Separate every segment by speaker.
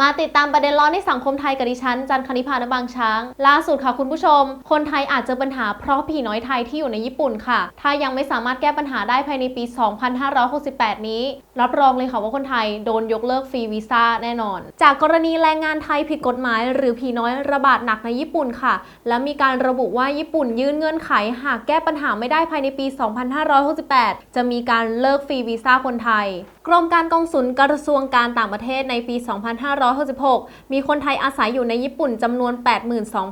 Speaker 1: มาติดตามประเด็นร้อนในสังคมไทยกับดิฉัน จันคณิพานบางช้าง ล่าสุดค่ะคุณผู้ชม คนไทยอาจเจอปัญหาเพราะผีน้อยไทยที่อยู่ในญี่ปุ่นค่ะ ถ้ายังไม่สามารถแก้ปัญหาได้ภายในปี 2568 นี้ รับรองเลยค่ะว่าคนไทยโดนยกเลิกฟรีวีซ่าแน่นอน จากกรณีแรงงานไทยผิดกฎหมาย หรือผีน้อยระบาดหนักในญี่ปุ่นค่ะ และมีการระบุว่าญี่ปุ่นยื่นเงื่อนไข หากแก้ปัญหาไม่ได้ภายในปี 2568 จะมีการเลิกฟรีวีซ่าคนไทย กรมการกงสุลกระทรวงการต่างประเทศในปี 25 2566 มีคนไทยอาศัยอยู่ในญี่ปุ่นจำนวน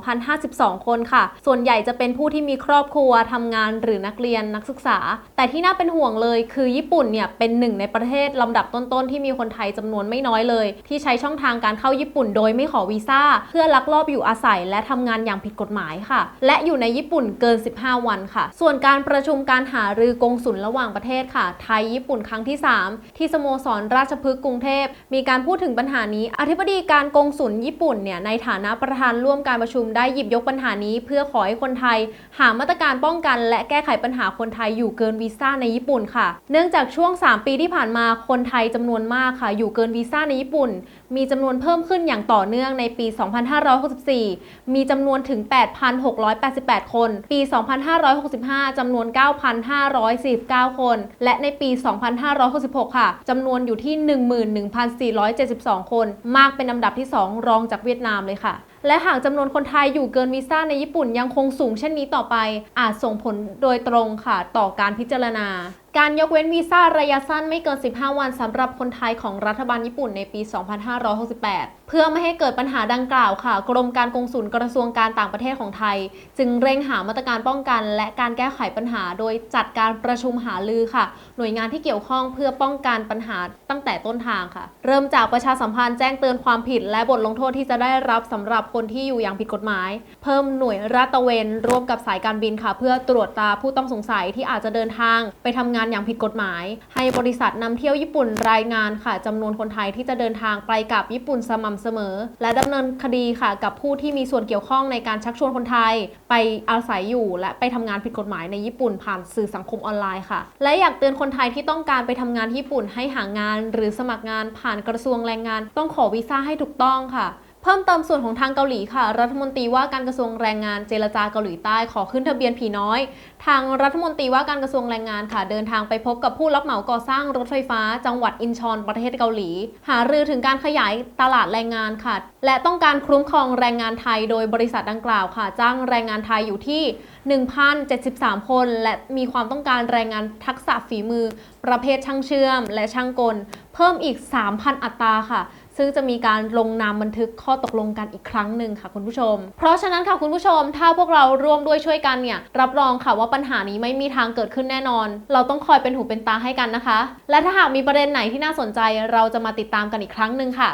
Speaker 1: 82,052 คนค่ะ ส่วนใหญ่จะเป็นผู้ที่มีครอบครัวทำงานหรือนักเรียนนักศึกษา แต่ที่น่าเป็นห่วงเลยคือญี่ปุ่นเนี่ยเป็นหนึ่งในประเทศลำดับต้นๆ ที่มีคนไทยจำนวนไม่น้อยเลย ที่ใช้ช่องทางการเข้าญี่ปุ่นโดยไม่ขอวีซ่า เพื่อลักลอบอยู่อาศัยและทำงานอย่างผิดกฎหมายค่ะ และอยู่ในญี่ปุ่นเกิน 15 วันค่ะ ส่วนการประชุมการหารือกงสุลระหว่างประเทศค่ะ ไทยญี่ปุ่นครั้งที่ 3 ที่สโมสรราชพฤกษ์กรุงเทพ มีการพูดถึงปัญหานี้อธิบดีการกงสุลญี่ปุ่นเนี่ยในฐานะประธานร่วมการประชุมได้หยิบยกปัญหานี้ เพื่อขอให้คนไทย หามาตรการป้องกัน และแก้ไขปัญหาคนไทยอยู่เกินวีซ่าในญี่ปุ่นค่ะ เนื่องจากช่วง 3 ปีที่ผ่านมาคนไทยจำนวนมากค่ะ อยู่เกินวีซ่าในญี่ปุ่น มีจำนวนเพิ่มขึ้นอย่างต่อเนื่องในปี 2564 มีจำนวนถึง 8,688 คน ปี 2565จำนวน 9,549 คน และในปี 2566 ค่ะจำนวนอยู่ที่ 11,472 คนมากเป็นลำดับที่ 2 รองจากเวียดนามเลยค่ะและหากจำนวนคนไทยอยู่เกินวีซ่าในญี่ปุ่นยังคงสูงเช่นนี้ต่อไป อาจส่งผลโดยตรงค่ะ ต่อการพิจารณา การยกเว้นวีซ่าระยะสั้นไม่เกิน 15 วันสำหรับคนไทยของรัฐบาลญี่ปุ่นในปี 2568 เพื่อไม่ให้เกิดปัญหาดังกล่าวค่ะ กรมการกงสุลกระทรวงการต่างประเทศของไทย จึงเร่งหามาตรการป้องกัน และการแก้ไขปัญหา โดยจัดการประชุมหารือค่ะ หน่วยงานที่เกี่ยวข้องเพื่อป้องกันปัญหาตั้งแต่ต้นทางค่ะ เริ่มจากประชาสัมพันธ์แจ้งเตือนความผิด และบทลงโทษที่จะได้รับสำหรับคนที่อยู่อย่างผิดกฎหมาย เพิ่มหน่วยราตะเวนร่วมกับสายการบินค่ะ เพื่อตรวจตาผู้ต้องสงสัยที่อาจจะเดินทาง ไปทำงานอย่างผิดกฎหมาย ให้บริษัทนำเที่ยวญี่ปุ่นรายงานค่ะจำนวนคนไทยที่จะเดินทางไปกับญี่ปุ่นสม่ำเสมอ และดำเนินคดีค่ะ กับผู้ที่มีส่วนเกี่ยวข้องในการชักชวนคนไทย ไปอาศัยอยู่ และไปทำงานผิดกฎหมายในญี่ปุ่นผ่านสื่อสังคมออนไลน์ค่ะ และอยากเตือนคนไทยที่ต้องการไปทำงานที่ญี่ปุ่นให้หางาน หรือสมัครงานผ่านกระทรวงแรงงาน ต้องขอวีซ่าให้ถูกต้องค่ะ พิ่มเติมส่วนของทางเกาหลีค่ะ รัฐมนตรีว่าการกระทรวงแรงงานเจรจาเกาหลีใต้ขอขึ้นทะเบียนผีน้อย ทางรัฐมนตรีว่าการกระทรวงแรงงานค่ะ เดินทางไปพบกับผู้รับเหมาก่อสร้างรถไฟฟ้า จังหวัดอินชอนประเทศเกาหลี หารือถึงการขยายตลาดแรงงานค่ะ และต้องการคุ้มครองแรงงานไทยโดยบริษัทดังกล่าวค่ะ จ้างแรงงานไทยอยู่ที่ 1,073 คน และมีความต้องการแรงงานทักษะฝีมือ ประเภทช่างเชื่อม และช่างกล เพิ่มอีก 3,000 อัตราค่ะ ซึ่งจะมีการลงนามบันทึกข้อตกลงกันอีกครั้งหนึ่งค่ะคุณผู้ชม เพราะฉะนั้นค่ะคุณผู้ชม ถ้าพวกเราร่วมด้วยช่วยกันเนี่ยรับรองค่ะว่าปัญหานี้ไม่มีทางเกิดขึ้นแน่นอน เราต้องคอยเป็นหูเป็นตาให้กันนะคะ และถ้าหากมีประเด็นไหนที่น่าสนใจ เราจะมาติดตามกันอีกครั้งหนึ่งค่ะ